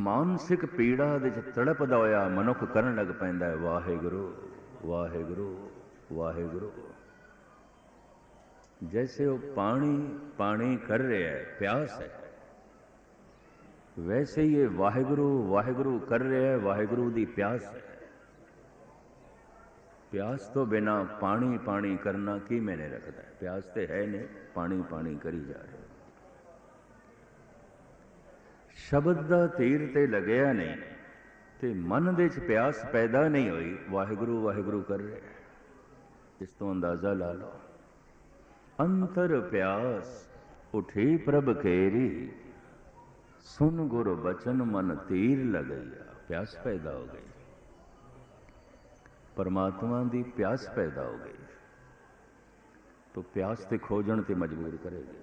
ਮਾਨਸਿਕ ਪੀੜਾ ਦੇ ਚ ਤੜਪਦਾ ਹੋਇਆ ਮਨੁੱਖ ਕਰਨ ਲੱਗ ਪੈਂਦਾ ਹੈ। ਵਾਹਿਗੁਰੂ ਵਾਹਿਗੁਰੂ ਵਾਹਿਗੁਰੂ। ਜੈਸੇ ਉਹ ਪਾਣੀ ਪਾਣੀ ਕਰ ਰਿਹਾ ਹੈ, ਪਿਆਸ ਹੈ। ਵੈਸੇ ਹੀ ਇਹ ਵਾਹਿਗੁਰੂ ਵਾਹਿਗੁਰੂ ਕਰ ਰਿਹਾ ਹੈ, ਵਾਹਿਗੁਰੂ ਦੀ ਪਿਆਸ ਹੈ। ਪਿਆਸ ਤੋਂ ਬਿਨਾ ਪਾਣੀ ਪਾਣੀ ਕਰਨਾ ਕੀ ਮੈਨੇ ਰੱਖਦਾ। ਪਿਆਸ ਤੇ ਹੈ ਨਹੀਂ, ਪਾਣੀ ਪਾਣੀ ਕਰੀ ਜਾ ਰਿਹਾ। ਸ਼ਬਦ ਦਾ ਤੀਰ ਤੇ ਲੱਗਿਆ ਨਹੀਂ ਤੇ ਮਨ ਦੇ ਚ ਪਿਆਸ ਪੈਦਾ ਨਹੀਂ ਹੋਈ। ਵਾਹਿਗੁਰੂ ਵਾਹਿਗੁਰੂ ਕਰ ਰਿਹਾ ਇਸ ਤੋਂ ਅੰਦਾਜ਼ਾ ਲਾ ਲਓ। ਅੰਤਰ ਪਿਆਸ ਉਠੀ ਪ੍ਰਭ ਕੇਰੀ ਸੁਨ ਗੁਰ ਬਚਨ ਮਨ ਤੀਰ ਲਗਈਆ। ਪਿਆਸ ਪੈਦਾ ਹੋ ਗਈ। ਪਰਮਾਤਮਾ ਦੀ ਪਿਆਸ ਪੈਦਾ ਹੋ ਗਈ। ਤੋ ਪਿਆਸ ਤੇ ਖੋਜਣ ਤੇ ਮਜਬੂਰ ਕਰੇਗੀ।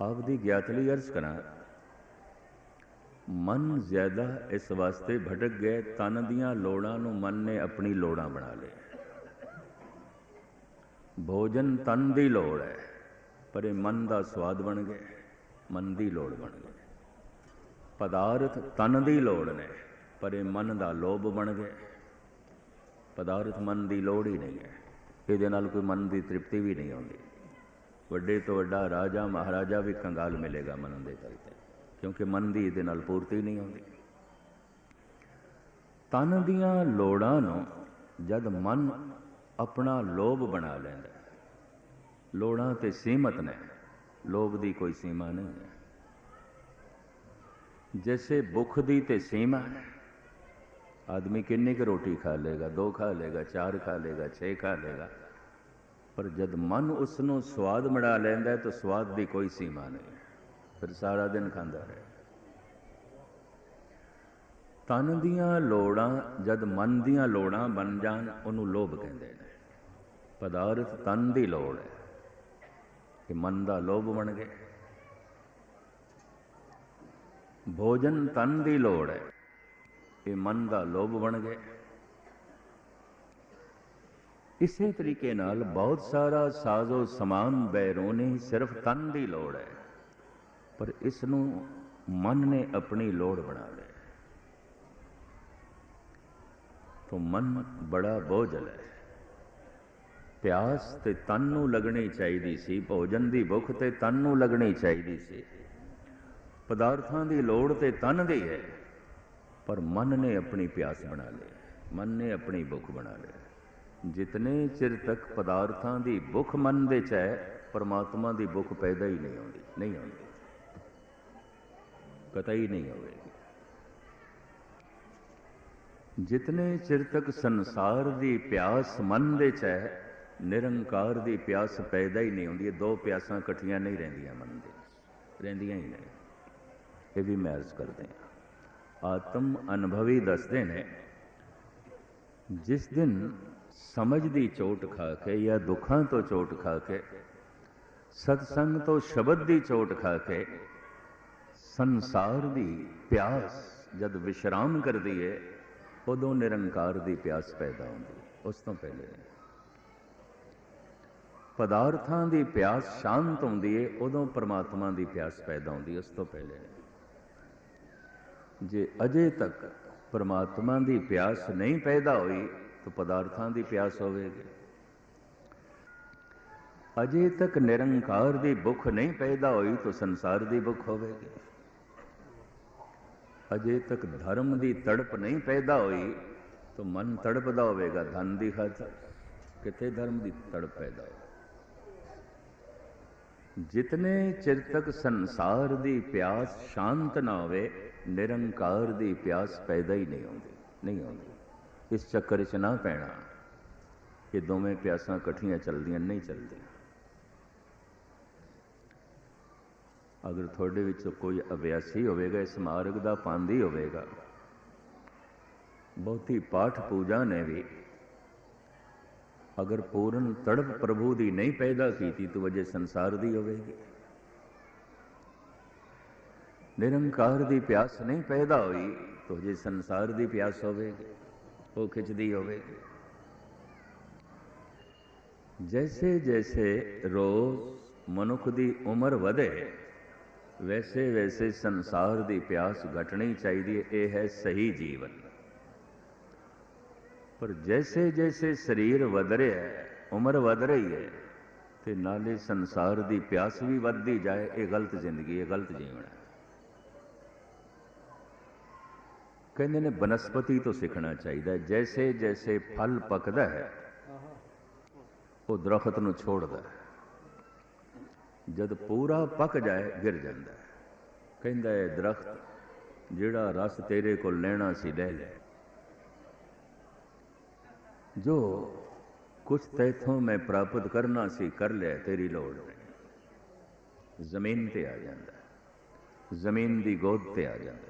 ਆਪ ਦੀ ਗਿਆਤ ਲਈ ਅਰਜ਼ ਕਰਾਂ। ਮਨ ਜ਼ਿਆਦਾ ਇਸ ਵਾਸਤੇ ਭਟਕ ਗਏ ਤਨ ਦੀਆਂ ਲੋੜਾਂ ਨੂੰ ਮਨ ਨੇ ਆਪਣੀ ਲੋੜਾਂ ਬਣਾ ਲਿਆ ਭੋਜਨ ਤਨ ਦੀ ਲੋੜ ਹੈ, ਪਰ ਇਹ ਮਨ ਦਾ ਸਵਾਦ ਬਣ ਗਿਆ, ਮਨ ਦੀ ਲੋੜ ਬਣ ਗਈ। ਪਦਾਰਥ ਤਨ ਦੀ ਲੋੜ ਨੇ, ਪਰ ਇਹ ਮਨ ਦਾ ਲੋਭ ਬਣ ਗਿਆ। ਪਦਾਰਥ ਮਨ ਦੀ ਲੋੜ ਹੀ ਨਹੀਂ ਹੈ, ਇਹਦੇ ਨਾਲ ਕੋਈ ਮਨ ਦੀ ਤ੍ਰਿਪਤੀ ਵੀ ਨਹੀਂ ਆਉਂਦੀ। ਵੱਡੇ ਤੋਂ ਵੱਡਾ ਰਾਜਾ ਮਹਾਰਾਜਾ ਵੀ ਕੰਗਾਲ ਮਿਲੇਗਾ ਮਨ ਦੇ ਤਲ ਤੇ, ਕਿਉਂਕਿ ਮਨ ਦੀ ਇਹਦੇ ਨਾਲ ਪੂਰਤੀ ਨਹੀਂ ਹੁੰਦੀ ਤਨ ਦੀਆਂ ਲੋੜਾਂ ਨੂੰ ਜਦ ਮਨ ਆਪਣਾ ਲੋਭ ਬਣਾ ਲੈਂਦਾ ਲੋੜਾਂ ਤੇ ਸੀਮਤ ਨੇ, ਲੋਭ ਦੀ ਕੋਈ ਸੀਮਾ ਨਹੀਂ ਹੈ। ਜੈਸੇ ਭੁੱਖ ਦੀ ਤੇ ਸੀਮਾ ਹੈ, ਆਦਮੀ ਕਿੰਨੀ ਕੁ ਰੋਟੀ ਖਾ ਲੇਗਾ ਦੋ ਖਾ ਲੇਗਾ ਚਾਰ ਖਾ ਲੇਗਾ ਛੇ ਖਾ ਲੇਗਾ ਪਰ ਜਦ ਮਨ ਉਸ ਨੂੰ ਸਵਾਦ ਮੜਾ ਲੈਂਦਾ ਤਾਂ ਸਵਾਦ ਦੀ ਕੋਈ ਸੀਮਾ ਨਹੀਂ। ਫਿਰ ਸਾਰਾ ਦਿਨ ਖਾਂਦਾ ਰਹੇ। ਤਨ ਦੀਆਂ ਲੋੜਾਂ, ਜਦ ਮਨ ਦੀਆਂ ਲੋੜਾਂ ਬਣ ਜਾਣ, ਉਹਨੂੰ ਲੋਭ ਕਹਿੰਦੇ ਨੇ। ਪਦਾਰਥ ਤਨ ਦੀ ਲੋੜ ਹੈ ਕਿ ਮਨ ਦਾ ਲੋਭ ਬਣ ਗਏ। ਭੋਜਨ ਤਨ ਦੀ ਲੋੜ ਹੈ ਇਹ ਮਨ ਦਾ ਲੋਭ ਬਣ ਗਏ। ਇਸੇ ਤਰੀਕੇ ਨਾਲ ਬਹੁਤ ਸਾਰਾ ਸਾਜ਼ੋ ਸਮਾਨ ਬੈਰੂਨੀ ਸਿਰਫ ਤਨ ਦੀ ਲੋੜ ਹੈ। ਪਰ ਇਸ ਨੂੰ ਮਨ ਨੇ ਆਪਣੀ ਲੋੜ ਬਣਾ ਲਿਆ ਤੋ ਮਨ ਬੜਾ ਬੋਝਲ ਹੈ। ਪਿਆਸ ਤੇ ਤਨ ਨੂੰ ਲੱਗਣੀ ਚਾਹੀਦੀ ਸੀ, ਭੋਜਨ ਦੀ ਭੁੱਖ ਤੇ ਤਨ ਨੂੰ ਲੱਗਣੀ ਚਾਹੀਦੀ ਸੀ। ਪਦਾਰਥਾਂ ਦੀ ਲੋੜ ਤੇ ਤਨ ਦੀ ਹੈ, ਪਰ ਮਨ ਨੇ ਆਪਣੀ ਪਿਆਸ ਬਣਾ ਲਈ, ਮਨ ਨੇ ਆਪਣੀ ਭੁੱਖ ਬਣਾ ਲਈ। ਜਿਤਨੇ ਚਿਰ ਤੱਕ ਪਦਾਰਥਾਂ ਦੀ ਭੁੱਖ ਮਨ ਦੇ ਚ ਹੈ, ਪਰਮਾਤਮਾ ਦੀ ਭੁੱਖ ਪੈਦਾ ਹੀ ਨਹੀਂ ਹੁੰਦੀ ਨਹੀਂ ਹੁੰਦੀ ਹੀ ਨਹੀਂ ਹੋਵੇਗੀ ਜਿਤਨੇ ਚਿਰ ਤੱਕ ਸੰਸਾਰ ਦੀ ਪਿਆਸ ਮਨ ਦੇ ਚ ਹੈ, ਨਿਰੰਕਾਰ ਦੀ ਪਿਆਸ ਪੈਦਾ ਹੀ ਨਹੀਂ ਹੁੰਦੀ ਇਹ ਦੋ ਪਿਆਸਾਂ ਇਕੱਠੀਆਂ ਨਹੀਂ ਰਹਿੰਦੀਆਂ ਮਨ ਦੇ ਰਹਿੰਦੀਆਂ ਹੀ ਨਹੀਂ। ਇਹ ਵੀ ਮੈਂ ਅਰਜ਼ ਕਰਦੇ ਹਾਂ। ਆਤਮ ਅਨੁਭਵੀ ਦੱਸਦੇ ਨੇ, ਜਿਸ ਦਿਨ ਸਮਝ ਦੀ ਚੋਟ ਖਾ ਕੇ ਜਾਂ ਦੁੱਖਾਂ ਤੋਂ ਚੋਟ ਖਾ ਕੇ, ਸਤਸੰਗ ਤੋਂ ਸ਼ਬਦ ਦੀ ਚੋਟ ਖਾ ਕੇ, ਸੰਸਾਰ ਦੀ ਪਿਆਸ ਜਦ ਵਿਸ਼ਰਾਮ ਕਰਦੀ ਹੈ ਉਦੋਂ ਨਿਰੰਕਾਰ ਦੀ ਪਿਆਸ ਪੈਦਾ ਹੁੰਦੀ ਉਸ ਤੋਂ ਪਹਿਲੇ ਪਦਾਰਥਾਂ ਦੀ ਪਿਆਸ ਸ਼ਾਂਤ ਹੁੰਦੀ ਏ, ਉਦੋਂ ਪਰਮਾਤਮਾ ਦੀ ਪਿਆਸ ਪੈਦਾ ਹੁੰਦੀ ਉਸ ਤੋਂ ਪਹਿਲੇ ਜੇ ਅਜੇ ਤੱਕ ਪਰਮਾਤਮਾ ਦੀ ਪਿਆਸ ਨਹੀਂ ਪੈਦਾ ਹੋਈ ਤਾਂ ਪਦਾਰਥਾਂ ਦੀ ਪਿਆਸ ਹੋਵੇਗੀ। ਅਜੇ ਤੱਕ ਨਿਰੰਕਾਰ ਦੀ ਭੁੱਖ ਨਹੀਂ ਪੈਦਾ ਹੋਈ, ਤਾਂ ਸੰਸਾਰ ਦੀ ਭੁੱਖ ਹੋਵੇਗੀ। ਅਜੇ ਤੱਕ ਧਰਮ ਦੀ ਤੜਪ ਨਹੀਂ ਪੈਦਾ ਹੋਈ, ਤਾਂ ਮਨ ਤੜਪਦਾ ਹੋਵੇਗਾ, ਧਨ ਦੀ ਖਾਤਰ ਕਿਤੇ ਧਰਮ ਦੀ ਤੜਪ ਪੈਦਾ ਹੋ ਜਿਤਨੇ ਚਿਰ ਤੱਕ ਸੰਸਾਰ ਦੀ ਪਿਆਸ ਸ਼ਾਂਤ ਨਾ ਹੋਵੇ, ਨਿਰੰਕਾਰ ਦੀ ਪਿਆਸ ਪੈਦਾ ਹੀ ਨਹੀਂ ਹੁੰਦੀ ਨਹੀਂ ਹੁੰਦੀ। ਇਸ ਚੱਕਰ 'ਚ ਨਾ ਪੈਣਾ ਕਿ ਦੋਵੇਂ ਪਿਆਸਾਂ ਇਕੱਠੀਆਂ ਚੱਲਦੀਆਂ, ਨਹੀਂ ਚੱਲਦੀਆਂ। ਅਗਰ ਤੁਹਾਡੇ ਵਿੱਚ ਕੋਈ ਅਭਿਆਸੀ ਹੋਵੇਗਾ ਇਸ ਮਾਰਗ ਦਾ ਪਾਂਦੀ ਹੋਵੇਗਾ। ਬਹੁਤੀ ਪਾਠ ਪੂਜਾ ਨੇ ਵੀ ਅਗਰ ਪੂਰਨ ਤੜਪ ਪ੍ਰਭੂ ਦੀ ਨਹੀਂ ਪੈਦਾ ਕੀਤੀ, ਤਾਂ ਵਜੇ ਸੰਸਾਰ ਦੀ ਹੋਵੇਗੀ। ਨਿਰੰਕਾਰ ਦੀ ਪਿਆਸ ਨਹੀਂ ਪੈਦਾ ਹੋਈ, ਤਾਂ ਜੇ ਸੰਸਾਰ ਦੀ ਪਿਆਸ ਹੋਵੇਗੀ। ਉਹ ਖਿੱਚਦੀ ਹੋਵੇਗੀ ਜੈਸੇ ਜੈਸੇ ਰੋਜ਼ ਮਨੁੱਖ ਦੀ ਉਮਰ ਵਧੇ, ਵੈਸੇ ਵੈਸੇ ਸੰਸਾਰ ਦੀ ਪਿਆਸ ਘਟਣੀ ਚਾਹੀਦੀ ਹੈ। ਇਹ ਹੈ ਸਹੀ ਜੀਵਨ। ਪਰ ਜੈਸੇ ਜੈਸੇ ਸਰੀਰ ਵਧ ਰਿਹਾ ਹੈ, ਉਮਰ ਵਧ ਰਹੀ ਹੈ, ਤੇ ਨਾਲੇ ਸੰਸਾਰ ਦੀ ਪਿਆਸ ਵੀ ਵੱਧਦੀ ਜਾਏ, ਇਹ ਗਲਤ ਜ਼ਿੰਦਗੀ ਹੈ ਗਲਤ ਜੀਵਨ ਹੈ। ਕਹਿੰਦੇ ਨੇ ਬਨਸਪਤੀ ਤੋਂ ਸਿੱਖਣਾ ਚਾਹੀਦਾ ਹੈ ਜੈਸੇ ਜੈਸੇ ਫਲ ਪੱਕਦਾ ਹੈ ਉਹ ਦਰਖਤ ਨੂੰ ਛੋੜਦਾ ਹੈ ਜਦ ਪੂਰਾ ਪੱਕ ਜਾਏ ਗਿਰ ਜਾਂਦਾ ਹੈ ਕਹਿੰਦਾ ਹੈ ਦਰਖਤ ਜਿਹੜਾ ਰਸ ਤੇਰੇ ਕੋਲ ਲੈਣਾ ਸੀ ਲੈ ਲੈ ਜੋ ਕੁਛ ਤੈਥੋਂ ਮੈਂ ਪ੍ਰਾਪਤ ਕਰਨਾ ਸੀ ਕਰ ਲਿਆ ਤੇਰੀ ਲੋੜ ਨਹੀਂ ਜ਼ਮੀਨ ਤੇ ਆ ਜਾਂਦਾ ਹੈ। ਜ਼ਮੀਨ ਦੀ ਗੋਦ ਤੇ ਆ ਜਾਂਦਾ ਹੈ।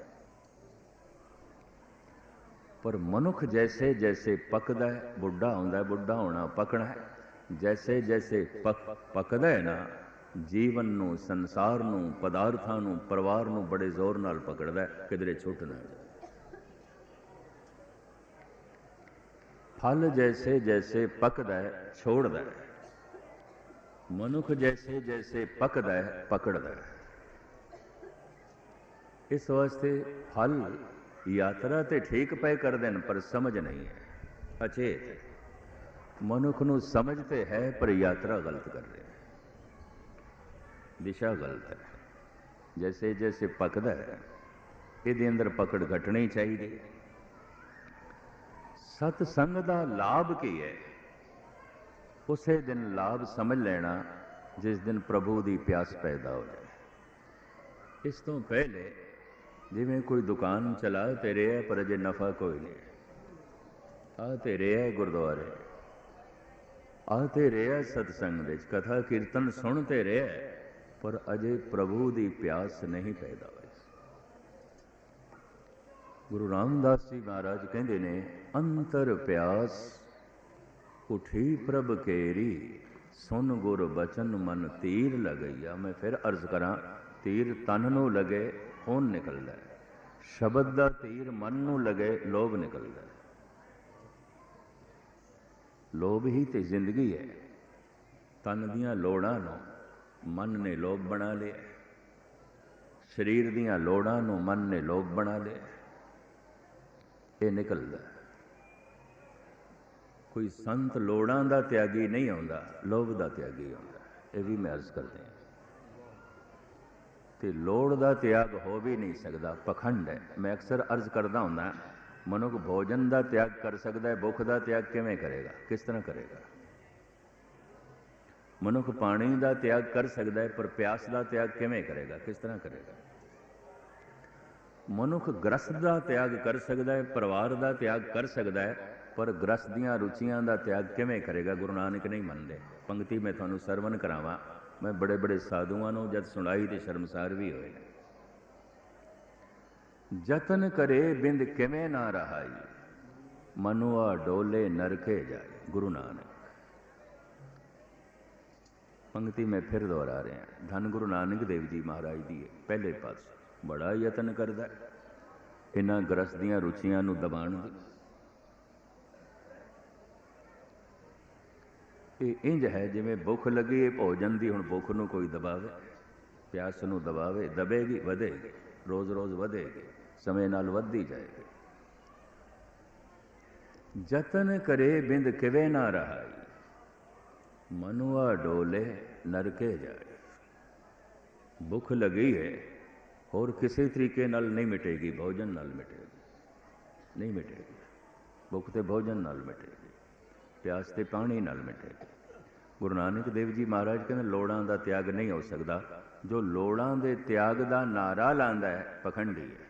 ਪਰ ਮਨੁੱਖ ਜੈਸੇ ਜੈਸੇ ਪੱਕਦਾ ਹੈ, ਬੁੱਢਾ ਹੁੰਦਾ ਬੁੱਢਾ ਹੋਣਾ ਪਕਣਾ ਹੈ। ਜੈਸੇ ਜੈਸੇ ਪੱਕਦਾ ਹੈ ਨਾ, ਜੀਵਨ ਨੂੰ, ਸੰਸਾਰ ਨੂੰ, ਪਦਾਰਥਾਂ ਨੂੰ, ਪਰਿਵਾਰ ਨੂੰ ਬੜੇ ਜ਼ੋਰ ਨਾਲ ਪਕੜਦਾ ਹੈ, ਕਿਧਰੇ ਛੁੱਟ ਨਾ ਜਾਏ ਫਲ ਜੈਸੇ ਜੈਸੇ ਪਕਦਾ ਹੈ, ਛੋੜਦਾ ਹੈ। ਮਨੁੱਖ ਜੈਸੇ ਜੈਸੇ ਪਕਦਾ ਹੈ, ਪਕੜਦਾ ਹੈ। ਇਸ ਵਾਸਤੇ ਫਲ ਯਾਤਰਾ ਤੇ ਠੀਕ ਪਏ ਕਰਦੇ ਨੇ ਪਰ ਸਮਝ ਨਹੀਂ ਹੈ। ਅਚੇਤ ਮਨੁੱਖ ਨੂੰ ਸਮਝ ਤੇ ਹੈ, ਪਰ ਯਾਤਰਾ ਗਲਤ ਕਰ ਰਿਹਾ ਹੈ। ਦਿਸ਼ਾ ਗਲਤ ਹੈ। ਜੈਸੇ ਜੈਸੇ ਪਕਦਾ ਹੈ, ਇਹਦੇ ਅੰਦਰ ਪਕੜ ਘਟਣੀ ਚਾਹੀਦੀ ਹੈ। ਸਤ ਸੰਗ ਦਾ ਲਾਭ ਕੀ ਹੈ? ਉਸੇ ਦਿਨ ਲਾਭ ਸਮਝ ਲੈਣਾ, ਜਿਸ ਦਿਨ ਪ੍ਰਭੂ ਦੀ ਪਿਆਸ ਪੈਦਾ ਹੋ ਜਾਏ। ਇਸ ਤੋਂ ਪਹਿਲੇ ਜਿਵੇਂ ਕੋਈ ਦੁਕਾਨ ਚਲਾ ਤੇ ਰਿਹਾ ਪਰ ਅਜੇ ਨਫਾ ਕੋਈ ਨਹੀਂ। ਆ ਤੇ ਰਿਹਾ ਗੁਰਦੁਆਰੇ। ਆ ਤੇ ਰਿਹਾ ਸਤਸੰਗ ਵਿੱਚ ਕਥਾ ਕੀਰਤਨ ਸੁਣ ਤੇ ਰਿਹਾ ਪਰ ਅਜੇ ਪ੍ਰਭੂ ਦੀ ਪਿਆਸ ਨਹੀਂ ਪੈਦਾ ਹੋਈ। ਗੁਰੂ ਰਾਮਦਾਸ ਜੀ ਮਹਾਰਾਜ ਕਹਿੰਦੇ ਨੇ, ਅੰਤਰ ਪਿਆਸ ਉਠੀ ਪ੍ਰਭ ਕੇਰੀ, ਸੁਨ ਗੁਰ ਬਚਨ ਮਨ ਤੀਰ ਲਗਈਆ। ਮੈਂ ਫਿਰ ਅਰਜ਼ ਕਰਾਂ, ਤੀਰ ਤਨ ਨੂੰ ਲਗੇ ਖੂਨ ਨਿਕਲਦਾ ਹੈ। ਸ਼ਬਦ ਦਾ ਤੀਰ ਮਨ ਨੂੰ ਲਗੇ, ਲੋਭ ਨਿਕਲਦਾ ਹੈ। ਲੋਭ ਹੀ ਤੇ ਜ਼ਿੰਦਗੀ ਹੈ। ਤਨ ਦੀਆਂ ਲੋੜਾਂ ਨੂੰ ਮਨ ਨੇ ਲੋਭ ਬਣਾ ਲਿਆ ਸਰੀਰ ਦੀਆਂ ਲੋੜਾਂ ਨੂੰ ਮਨ ਨੇ ਲੋਭ ਬਣਾ ਲਿਆ ਇਹ ਨਿਕਲਦਾ ਕੋਈ ਸੰਤ ਲੋੜਾਂ ਦਾ ਤਿਆਗੀ ਨਹੀਂ ਆਉਂਦਾ, ਲੋਭ ਦਾ ਤਿਆਗੀ ਆਉਂਦਾ ਇਹ ਵੀ ਮੈਂ ਅਰਜ਼ ਕਰਦੇ ਹਾਂ। ਤੇ ਲੋੜ ਦਾ ਤਿਆਗ ਹੋ ਵੀ ਨਹੀਂ ਸਕਦਾ, ਪਖੰਡ ਹੈ। ਮੈਂ ਅਕਸਰ ਅਰਜ਼ ਕਰਦਾ ਹੁੰਦਾ, ਮਨੁੱਖ ਭੋਜਨ ਦਾ ਤਿਆਗ ਕਰ ਸਕਦਾ ਹੈ, ਭੁੱਖ ਦਾ ਤਿਆਗ ਕਿਵੇਂ ਕਰੇਗਾ, ਕਿਸ ਤਰ੍ਹਾਂ ਕਰੇਗਾ? ਮਨੁੱਖ ਪਾਣੀ ਦਾ ਤਿਆਗ ਕਰ ਸਕਦਾ ਹੈ, ਪਰ ਪਿਆਸ ਦਾ ਤਿਆਗ ਕਿਵੇਂ ਕਰੇਗਾ, ਕਿਸ ਤਰ੍ਹਾਂ ਕਰੇਗਾ? ਮਨੁੱਖ ਗ੍ਰਸਤ ਦਾ ਤਿਆਗ ਕਰ ਸਕਦਾ ਹੈ, ਪਰਿਵਾਰ ਦਾ ਤਿਆਗ ਕਰ ਸਕਦਾ ਹੈ, ਪਰ ਗ੍ਰਸਤ ਦੀਆਂ ਰੁਚੀਆਂ ਦਾ ਤਿਆਗ ਕਿਵੇਂ ਕਰੇਗਾ, ਗੁਰੂ ਨਾਨਕ ਨਹੀਂ ਮੰਨਦੇ। ਪੰਕਤੀ ਮੈਂ ਤੁਹਾਨੂੰ ਸਰਵਨ ਕਰਾਵਾਂ। ਮੈਂ ਬੜੇ ਬੜੇ ਸਾਧੂਆਂ ਨੂੰ ਜਦ ਸੁਣਾਈ ਤੇ ਸ਼ਰਮਸਾਰ ਵੀ ਹੋਏ ਯਤਨ ਕਰੇ ਬਿੰਦ ਕਿਵੇਂ ਨਾ ਰਹਾਈ। ਮਨੁਆ ਡੋਲੇ ਨਰਕੇ ਜਾਏ, ਗੁਰੂ ਨਾਨਕ। ਪੰਕਤੀ ਮੈਂ ਫਿਰ ਦੁਹਰਾ ਰਿਹਾ। ਧੰਨ ਗੁਰੂ ਨਾਨਕ ਦੇਵ ਜੀ ਮਹਾਰਾਜ ਦੀ ਹੈ ਪਹਿਲੇ ਪਾਸੇ। ਬੜਾ ਯਤਨ ਕਰਦਾ ਇਹਨਾਂ ਗ੍ਰਸਤ ਦੀਆਂ ਰੁਚੀਆਂ ਨੂੰ ਦਬਾਉਣ ਦੀ ਇਹ ਇੰਜ ਹੈ ਜਿਵੇਂ ਭੁੱਖ ਲੱਗੀ ਹੈ ਭੋਜਨ ਦੀ ਹੁਣ ਭੁੱਖ ਨੂੰ ਕੋਈ ਦਬਾਵੇ। ਪਿਆਸ ਨੂੰ ਦਬਾਵੇ, ਦਬੇਗੀ, ਵਧੇਗੀ, ਰੋਜ਼-ਰੋਜ਼ ਵਧੇਗੀ, ਸਮੇਂ ਨਾਲ ਵੱਧਦੀ ਜਾਏਗੀ। ਜਤਨ ਕਰੇ ਬਿੰਦ ਕਿਵੇਂ ਨਾ ਰਹਾਈ, ਮਨੁਆ ਡੋਲੇ ਨਰਕੇ ਜਾਏ। ਭੁੱਖ ਲੱਗੀ ਹੈ ਹੋਰ ਕਿਸੇ ਤਰੀਕੇ ਨਾਲ ਨਹੀਂ ਮਿਟੇਗੀ, ਭੋਜਨ ਨਾਲ ਮਿਟੇਗੀ, ਨਹੀਂ ਮਿਟੇਗੀ। ਭੁੱਖ ਤੇ ਭੋਜਨ ਨਾਲ ਮਿਟੇਗੀ, ਪਿਆਸ ਤੇ ਪਾਣੀ ਨਾਲ ਮਿਟੇਗੀ। ਗੁਰੂ ਨਾਨਕ ਦੇਵ ਜੀ ਮਹਾਰਾਜ ਕਹਿੰਦੇ, ਲੋੜਾਂ ਦਾ ਤਿਆਗ ਨਹੀਂ ਹੋ ਸਕਦਾ। ਜੋ ਲੋੜਾਂ ਦੇ ਤਿਆਗ ਦਾ ਨਾਰਾ ਲਾਂਦਾ ਹੈ, ਪਖੰਡੀ ਹੈ।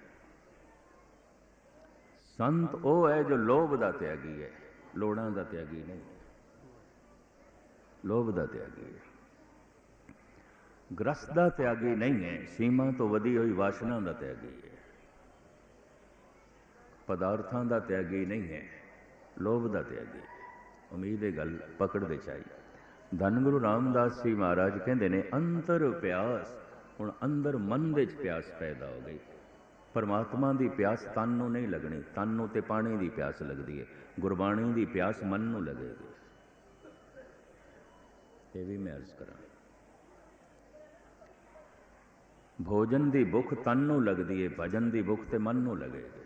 ਸੰਤ ਉਹ ਹੈ ਜੋ ਲੋਭ ਦਾ ਤਿਆਗੀ ਹੈ। ਲੋੜਾਂ ਦਾ ਤਿਆਗੀ ਨਹੀਂ। ਲੋਭ ਦਾ ਤਿਆਗੀ ਹੈ। ਗ੍ਰਸਤ ਦਾ ਤਿਆਗੀ ਨਹੀਂ ਹੈ, ਸੀਮਾ ਤੋਂ ਵਧੀ ਹੋਈ ਵਾਸ਼ਨਾ ਦਾ ਤਿਆਗੀ ਹੈ। ਪਦਾਰਥਾਂ ਦਾ ਤਿਆਗੀ ਨਹੀਂ ਹੈ, ਲੋਭ ਦਾ ਤਿਆਗੀ ਹੈ। ਉਮੀਦ ਇਹ ਗੱਲ ਪਕੜ ਵਿੱਚ ਆਈ ਧੰਨ ਗੁਰੂ ਰਾਮਦਾਸ ਜੀ ਮਹਾਰਾਜ ਕਹਿੰਦੇ ਨੇ, ਅੰਤਰ ਪਿਆਸ, ਹੁਣ ਅੰਦਰ ਮਨ ਵਿੱਚ ਪਿਆਸ ਪੈਦਾ ਹੋ ਗਈ। ਪਰਮਾਤਮਾ ਦੀ ਪਿਆਸ ਤਨ ਨੂੰ ਨਹੀਂ ਲੱਗਣੀ, ਤਨ ਨੂੰ ਤੇ ਪਾਣੀ ਦੀ ਪਿਆਸ ਲੱਗਦੀ ਹੈ ਗੁਰਬਾਣੀ ਦੀ ਪਿਆਸ ਮਨ ਨੂੰ ਲੱਗੇਗੀ। ਇਹ ਵੀ ਮੈਂ ਅਰਜ਼ ਕਰਾਂ। ਭੋਜਨ ਦੀ ਭੁੱਖ ਤਨ ਨੂੰ ਲੱਗਦੀ ਹੈ ਭਜਨ ਦੀ ਭੁੱਖ ਤੇ ਮਨ ਨੂੰ ਲੱਗੇਗੀ।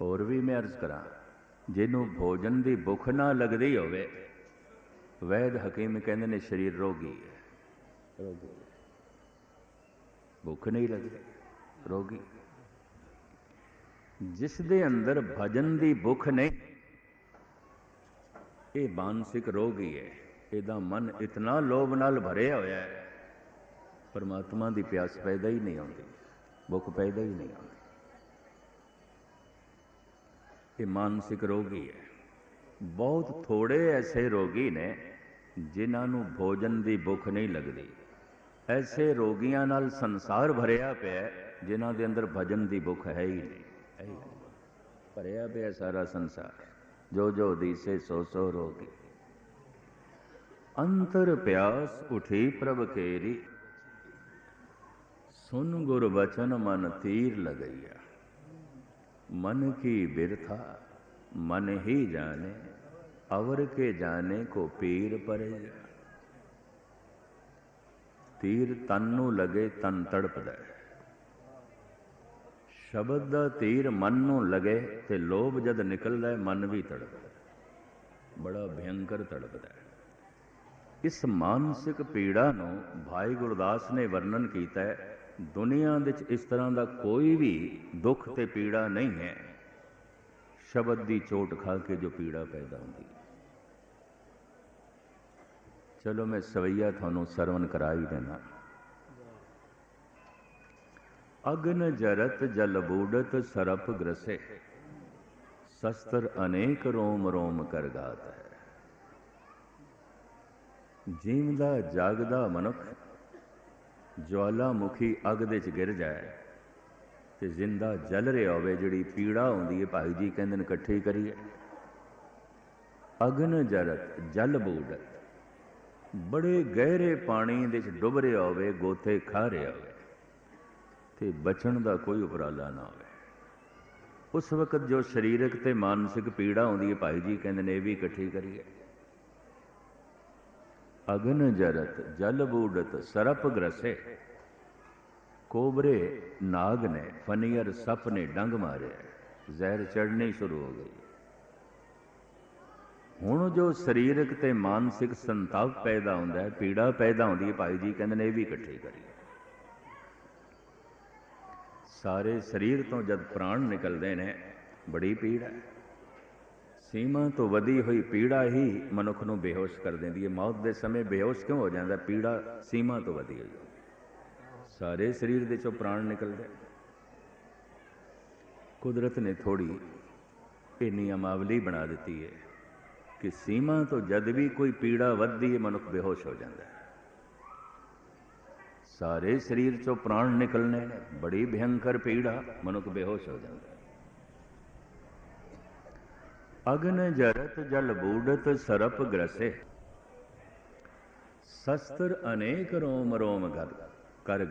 ਹੋਰ ਵੀ ਮੈਂ ਅਰਜ਼ ਕਰਾਂ, ਜਿਹਨੂੰ ਭੋਜਨ ਦੀ ਭੁੱਖ ਨਾ ਲੱਗਦੀ ਹੋਵੇ ਵੈਦ ਹਕੀਮ ਕਹਿੰਦੇ ਨੇ ਸਰੀਰ ਰੋਗੀ ਹੈ। ਰੋਗੀ। ਭੁੱਖ ਨਹੀਂ ਲੱਗਦੀ ਰੋਗੀ। ਜਿਸ ਦੇ ਅੰਦਰ ਭਜਨ ਦੀ ਭੁੱਖ ਨਹੀਂ ਇਹ ਮਾਨਸਿਕ ਰੋਗੀ ਹੈ। ਇਹਦਾ ਮਨ ਇਤਨਾ ਲੋਭ ਨਾਲ ਭਰਿਆ ਹੋਇਆ ਹੈ। ਪਰਮਾਤਮਾ ਦੀ ਪਿਆਸ ਪੈਦਾ ਹੀ ਨਹੀਂ ਆਉਂਦੀ ਭੁੱਖ ਪੈਦਾ ਹੀ ਨਹੀਂ ਆਉਂਦੀ ਇਹ ਮਾਨਸਿਕ ਰੋਗੀ ਹੈ। ਬਹੁਤ ਥੋੜੇ ਐਸੇ ਰੋਗੀ ਨੇ ਜਿਨ੍ਹਾਂ ਨੂੰ ਭੋਜਨ ਦੀ ਭੁੱਖ ਨਹੀਂ ਲੱਗਦੀ। ਐਸੇ ਰੋਗੀਆਂ ਨਾਲ ਸੰਸਾਰ ਭਰਿਆ ਪਿਆ ਜਿਨ੍ਹਾਂ ਦੇ ਅੰਦਰ ਭਜਨ ਦੀ ਭੁੱਖ ਹੈ ਹੀ ਨਹੀਂ। ਭਰਿਆ ਪਿਆ ਸਾਰਾ ਸੰਸਾਰ ਜੋ ਜੋ ਦੀ ਸੇ ਸੋ ਸੋ ਰੋਗੀ। ਅੰਤਰ ਪਿਆਸ ਉਠੀ ਪ੍ਰਭ ਕੇਰੀ। ਸੁਨ ਗੁਰ ਬਚਨ ਮਨ ਤੀਰ ਲਗਈਆ। ਮਨ ਕੀ ਬਿਰਥਾ, ਮਨ ਹੀ ਜਾਣੇ। अवर के जाने को पीर परे ਤੀਰ ਤਨ ਨੂੰ ਲਗੇ ਤਨ ਤੜਪਦਾ ਹੈ ਸ਼ਬਦ ਦਾ ਤੀਰ ਮਨ ਨੂੰ ਲਗੇ ਤੇ ਲੋਭ ਜਦ ਨਿਕਲਦਾ ਹੈ ਮਨ ਵੀ ਤੜਪਦਾ ਹੈ ਬੜਾ ਭਿਅੰਕਰ ਤੜਪਦਾ ਹੈ ਇਸ ਮਾਨਸਿਕ ਪੀੜਾ ਨੂੰ ਭਾਈ ਗੁਰਦਾਸ ਨੇ ਵਰਣਨ ਕੀਤਾ ਹੈ ਦੁਨੀਆ ਵਿੱਚ ਇਸ ਤਰ੍ਹਾਂ ਦਾ ਕੋਈ ਵੀ ਦੁੱਖ ਤੇ ਪੀੜਾ ਨਹੀਂ ਹੈ ਸ਼ਬਦ ਦੀ ਚੋਟ ਖਾ ਕੇ ਜੋ ਪੀੜਾ ਪੈਦਾ ਹੁੰਦੀ ਚਲੋ ਮੈਂ ਸਵਈਆ ਤੁਹਾਨੂੰ ਸਰਵਨ ਕਰਾ ਹੀ ਦੇਣਾ। ਅਗਨ ਜਰਤ ਜਲ ਬੂਡਤ ਸਰਪ ਗ੍ਰਸੇ। ਸ਼ਸਤਰ ਅਨੇਕ ਰੋਮ ਰੋਮ ਕਰ ਗਾਤ ਹੈ। ਜੀਵਦਾ ਜਾਗਦਾ ਮਨੁੱਖ ਜਵਾਲਾਮੁਖੀ ਅਗ ਦੇ ਚ ਗਿਰ ਜਾਏ। ਤੇ ਜ਼ਿੰਦਾ ਜਲ ਰਿਹਾ ਹੋਵੇ, ਜਿਹੜੀ ਪੀੜਾ ਹੁੰਦੀ ਹੈ, ਭਾਈ ਜੀ ਕਹਿੰਦੇ ਨੇ ਇਕੱਠੀ ਕਰੀਏ। ਅਗਨ ਜਰਤ, ਜਲ ਬੂਡਤ। ਬੜੇ ਗਹਿਰੇ ਪਾਣੀ ਦੇ ਵਿੱਚ ਡੁੱਬ ਰਿਹਾ ਹੋਵੇ, ਗੋਥੇ ਖਾ ਰਿਹਾ ਹੋਵੇ, ਤੇ ਬਚਣ ਦਾ ਕੋਈ ਉਪਰਾਲਾ ਨਾ ਹੋਵੇ। ਉਸ ਵਕਤ ਜੋ ਸਰੀਰਕ ਤੇ ਮਾਨਸਿਕ ਪੀੜਾ ਹੁੰਦੀ ਹੈ, ਭਾਈ ਜੀ ਕਹਿੰਦੇ ਨੇ ਇਹ ਵੀ ਇਕੱਠੀ ਕਰੀਏ। ਅਗਨ ਜਰਤ, ਜਲ ਬੂਡਤ, ਸਰਪ ਗ੍ਰਸੇ। ਕੋਬਰੇ ਨਾਗ ਨੇ ਫਨੀਅਰ ਸੱਪ ਨੇ ਡੰਗ ਮਾਰਿਆ। ਜ਼ਹਿਰ ਚੜਨੀ ਸ਼ੁਰੂ ਹੋ ਗਈ। ਹੁਣ ਜੋ ਸਰੀਰਕ ਤੇ ਮਾਨਸਿਕ ਸੰਤਾਪ ਪੈਦਾ ਹੁੰਦਾ ਹੈ, ਪੀੜਾ ਪੈਦਾ ਹੁੰਦੀ ਹੈ, ਭਾਈ ਜੀ ਕਹਿੰਦੇ ਨੇ ਇਹ ਵੀ ਇਕੱਠੀ ਕਰੀ ਸਾਰੇ ਸਰੀਰ ਤੋਂ ਜਦ ਪ੍ਰਾਣ ਨਿਕਲਦੇ ਨੇ, ਬੜੀ ਪੀੜ ਸੀਮਾ ਤੋਂ ਵਧੀ ਹੋਈ ਪੀੜਾ ਹੀ ਮਨੁੱਖ ਨੂੰ ਬੇਹੋਸ਼ ਕਰ ਦਿੰਦੀ ਹੈ। ਮੌਤ ਦੇ ਸਮੇਂ ਬੇਹੋਸ਼ ਕਿਉਂ ਹੋ ਜਾਂਦਾ? ਪੀੜਾ ਸੀਮਾ ਤੋਂ ਵਧੀ ਹੋਈ ਸਾਰੇ ਸਰੀਰ ਦੇ ਚੋਂ ਪ੍ਰਾਣ ਨਿਕਲਦੇ ਕੁਦਰਤ ਨੇ ਥੋੜੀ ਇਹ ਨਿਯਮਾਵਲੀ ਬਣਾ ਦਿੱਤੀ ਹੈ ਕਿ ਸੀਮਾ ਤੋਂ ਜਦ ਵੀ ਕੋਈ ਪੀੜਾ ਵੱਧਦੀ ਹੈ ਮਨੁੱਖ ਬੇਹੋਸ਼ ਹੋ ਜਾਂਦਾ ਹੈ। ਸਾਰੇ ਸਰੀਰ ਚੋਂ ਪ੍ਰਾਣ ਨਿਕਲਨੇ ਨੇ, ਬੜੀ ਭਿਅੰਕਰ ਪੀੜਾ, ਮਨੁੱਖ ਬੇਹੋਸ਼ ਹੋ ਜਾਂਦਾ ਅਗਨ ਜਰਤ ਜਲ ਬੂਡਤ ਸਰਪ ਗ੍ਰਸੇ। ਸ਼ਸਤਰ ਅਨੇਕ ਰੋਮ ਰੋਮ ਕਰ ਕਰ